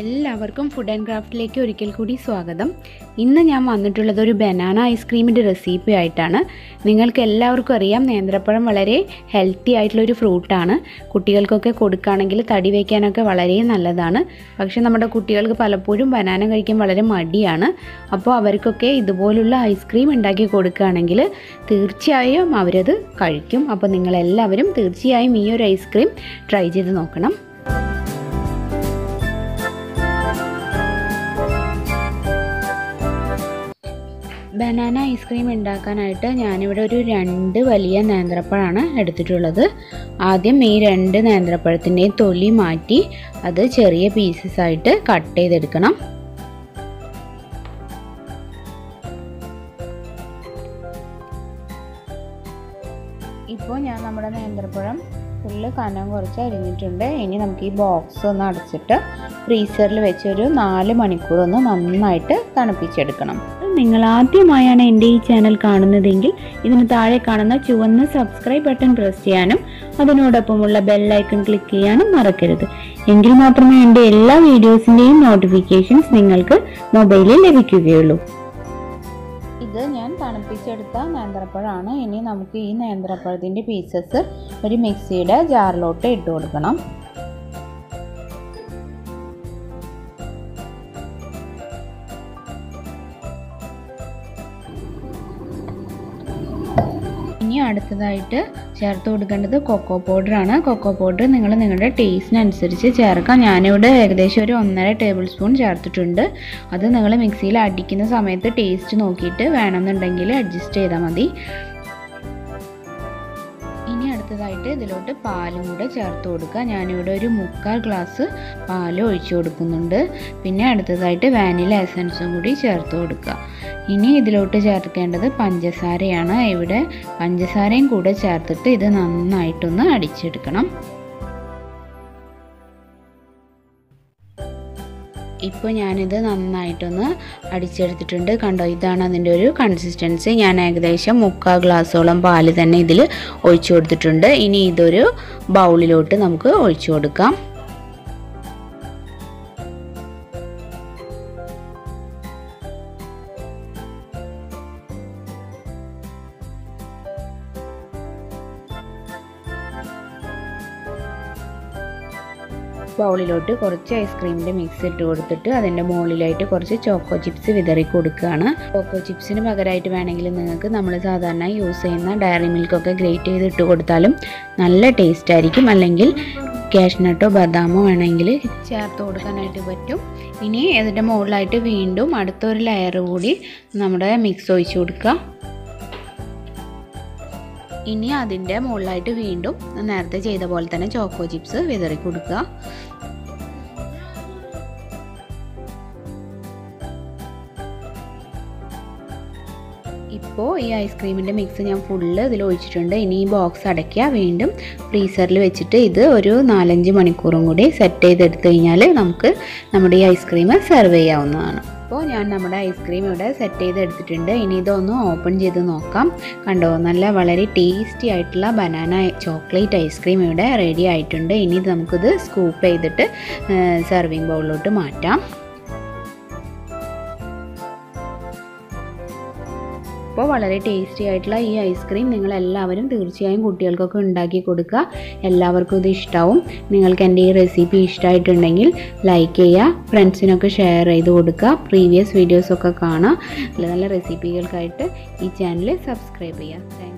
എല്ലാവർക്കും food and ക്രാഫ്റ്റിലേക്ക് ഒരിക്കൽ കൂടി സ്വാഗതം. ഇന്ന് ഞാൻ വന്നിട്ടുള്ളത് ഒരു ബനാന ഐസ്ക്രീമിന്റെ റെസിപ്പി ആയിട്ടാണ്. നിങ്ങൾക്ക് എല്ലാവർക്കും അറിയാം നേന്ത്രപ്പഴം വളരെ ഹെൽത്തി ആയിട്ടുള്ള ഒരു ഫ്രൂട്ടാണ് കുട്ടികൾക്കൊക്കെ കൊടുക്കുകയാണെങ്കിൽ തടി വയ്ക്കാനൊക്കെ വളരെ നല്ലതാണ്. പക്ഷേ നമ്മുടെ കുട്ടികൾക്ക് പലപ്പോഴും ബനാന കഴിക്കാൻ വളരെ മടിയാണ്. അപ്പോൾ അവർക്കൊക്കെ ഇതുപോലുള്ള ഐസ്ക്രീം ഉണ്ടാക്കി കൊടുക്കുകയാണെങ്കിൽ തീർച്ചയായും അവരത് കഴിക്കും. അപ്പോൾ നിങ്ങളെല്ലാവരും തീർച്ചയായും ഈ ഒരു ഐസ്ക്രീം ട്രൈ ചെയ്ത് നോക്കണം. ബനാന ഐസ്ക്രീം ഉണ്ടാക്കാനായിട്ട് ഞാനിവിടെ ഒരു രണ്ട് വലിയ നേന്ത്രപ്പഴമാണ് എടുത്തിട്ടുള്ളത്. ആദ്യം ഈ രണ്ട് നേന്ത്രപ്പഴത്തിന്റെയും തൊലി മാറ്റി അത് ചെറിയ പീസസ് ആയിട്ട് കട്ട് ചെയ്തെടുക്കണം. ഇപ്പോൾ ഞാൻ നമ്മുടെ നേന്ത്രപ്പഴം ഫുള്ള് കനം കുറച്ച് അരിഞ്ഞിട്ടുണ്ട്. ഇനി നമുക്ക് ഈ ബോക്സ് ഒന്ന് അടച്ചിട്ട് ഫ്രീസറിൽ വെച്ച് ഒരു നാല് മണിക്കൂർ ഒന്ന് നന്നായിട്ട് തണുപ്പിച്ചെടുക്കണം. നിങ്ങൾ ആദ്യമായാണ് എന്റെ ഈ ചാനൽ കാണുന്നതെങ്കിൽ ഇതിന് താഴെ കാണുന്ന ചുവന്ന സബ്സ്ക്രൈബ് ബട്ടൺ പ്രസ് ചെയ്യാനും അതിനോടൊപ്പമുള്ള ബെല്ലൈക്കൺ ക്ലിക്ക് ചെയ്യാനും മറക്കരുത്. എങ്കിൽ മാത്രമേ എന്റെ എല്ലാ വീഡിയോസിന്റെയും നോട്ടിഫിക്കേഷൻസ് നിങ്ങൾക്ക് മൊബൈലിൽ ലഭിക്കുകയുള്ളൂ. ഇത് ഞാൻ തണുപ്പിച്ചെടുത്ത നേന്ത്രപ്പഴമാണ് ഇനി നമുക്ക് ഈ നേന്ത്രപ്പഴത്തിന്റെ പീസസ് ഒരു മിക്സിയുടെ ജാറിലോട്ട് ഇട്ട് കൊടുക്കണം. ഇനി അടുത്തതായിട്ട് ചേർത്ത് കൊടുക്കേണ്ടത് കൊക്കോ പൗഡറാണ് കൊക്കോ പൗഡർ നിങ്ങൾ നിങ്ങളുടെ ടേസ്റ്റിനനുസരിച്ച് ചേർക്കാം. ഞാനിവിടെ ഏകദേശം ഒരു ഒന്നര ടേബിൾ സ്പൂൺ ചേർത്തിട്ടുണ്ട്. അത് നിങ്ങൾ മിക്സിയിൽ അടിക്കുന്ന സമയത്ത് ടേസ്റ്റ് നോക്കിയിട്ട് വേണമെന്നുണ്ടെങ്കിൽ അഡ്ജസ്റ്റ് ചെയ്താൽ മതി. അടുത്തതായിട്ട് ഇതിലോട്ട് പാലും കൂടെ ചേർത്ത് കൊടുക്കുക. ഞാനിവിടെ ഒരു മുക്കാൽ ഗ്ലാസ് പാൽ ഒഴിച്ചു കൊടുക്കുന്നുണ്ട്. പിന്നെ അടുത്തതായിട്ട് വാനില എസൻസും കൂടി ചേർത്ത് കൊടുക്കുക. ഇനി ഇതിലോട്ട് ചേർക്കേണ്ടത് പഞ്ചസാരയാണ്. ഇവിടെ പഞ്ചസാരയും കൂടെ ചേർത്തിട്ട് ഇത് നന്നായിട്ടൊന്ന് അടിച്ചെടുക്കണം. ഇപ്പോൾ ഞാനിത് നന്നായിട്ടൊന്ന് അടിച്ചെടുത്തിട്ടുണ്ട്. കണ്ടോ ഇതാണ് അതിന്റെ ഒരു കൺസിസ്റ്റൻസി ഞാൻ ഏകദേശം മുക്കാൽ ഗ്ലാസ്സോളം പാൽ തന്നെ ഇതിൽ ഒഴിച്ചു കൊടുത്തിട്ടുണ്ട്. ഇനി ഇതൊരു ബൗളിലോട്ട് നമുക്ക് ഒഴിച്ചു കൊടുക്കാം. ബൗളിലോട്ട് കുറച്ച് ഐസ്ക്രീമിന്റെ മിക്സ് ഇട്ട് കൊടുത്തിട്ട് അതിന്റെ മുകളിലായിട്ട് കുറച്ച് ചോക്കോ ചിപ്സ് വിതറി കൊടുക്കുകയാണ്. ചോക്കോ ചിപ്സിന് പകരമായിട്ട് വേണമെങ്കിൽ നിങ്ങൾക്ക് നമ്മൾ സാധാരണ യൂസ് ചെയ്യുന്ന ഡയറി മിൽക്കൊക്കെ ഗ്രേറ്റ് ചെയ്ത് ഇട്ട് കൊടുത്താലും നല്ല ടേസ്റ്റ് ആയിരിക്കും. അല്ലെങ്കിൽ കാഷ്നട്ടോ ബദാമോ വേണമെങ്കിൽ ചേർത്ത് കൊടുക്കാനായിട്ട് പറ്റും. ഇനി ഇതിന്റെ മുകളിലായിട്ട് വീണ്ടും അടുത്തൊരു ലെയർ കൂടി നമ്മുടെ മിക്സ് ഒഴിച്ച് കൊടുക്കുക. ഇനി അതിന്റെ മുകളിലായിട്ട് വീണ്ടും നേരത്തെ ചെയ്ത പോലെ തന്നെ ചോക്കോ ചിപ്സ് വിതറി കൊടുക്കുക. ഇപ്പോൾ ഈ ഐസ്ക്രീമിന്റെ മിക്സ് ഞാൻ ഫുള്ള് ഇതിൽ ഒഴിച്ചിട്ടുണ്ട്. ഇനി ഈ ബോക്സ് അടയ്ക്കുക. വീണ്ടും ഫ്രീസറിൽ വെച്ചിട്ട് ഇത് ഒരു നാലഞ്ച് മണിക്കൂറും കൂടി സെറ്റ് ചെയ്തെടുത്ത് കഴിഞ്ഞാൽ നമുക്ക് നമ്മുടെ ഈ ഐസ്ക്രീം സെർവ് ചെയ്യാവുന്നതാണ്. അപ്പോൾ ഞാൻ നമ്മുടെ ഐസ്ക്രീം ഇവിടെ സെറ്റ് ചെയ്ത് എടുത്തിട്ടുണ്ട് ഇനി ഇതൊന്ന് ഓപ്പൺ ചെയ്ത് നോക്കാം. കണ്ടോ നല്ല വളരെ ടേസ്റ്റി ആയിട്ടുള്ള ബനാന ചോക്ലേറ്റ് ഐസ്ക്രീം ഇവിടെ റെഡി ആയിട്ടുണ്ട്. ഇനി നമുക്കിത് സ്കൂപ്പ് ചെയ്തിട്ട് സെർവിങ് ബൗളിലോട്ട് മാറ്റാം. അപ്പോൾ വളരെ ടേസ്റ്റി ആയിട്ടുള്ള ഈ ഐസ്ക്രീം നിങ്ങൾ എല്ലാവരും തീർച്ചയായും കുട്ടികൾക്കൊക്കെ ഉണ്ടാക്കി കൊടുക്കുക. എല്ലാവർക്കും ഇത് ഇഷ്ടമാവും നിങ്ങൾക്ക് എന്റെ ഈ റെസിപ്പി ഇഷ്ടമായിട്ടുണ്ടെങ്കിൽ ലൈക്ക് ചെയ്യുക ഫ്രണ്ട്സിനൊക്കെ ഷെയർ ചെയ്ത് കൊടുക്കുക പ്രീവിയസ് വീഡിയോസൊക്കെ കാണുക. നല്ല നല്ല റെസിപ്പികൾക്കായിട്ട് ഈ ചാനൽ സബ്സ്ക്രൈബ് ചെയ്യുക. താങ്ക്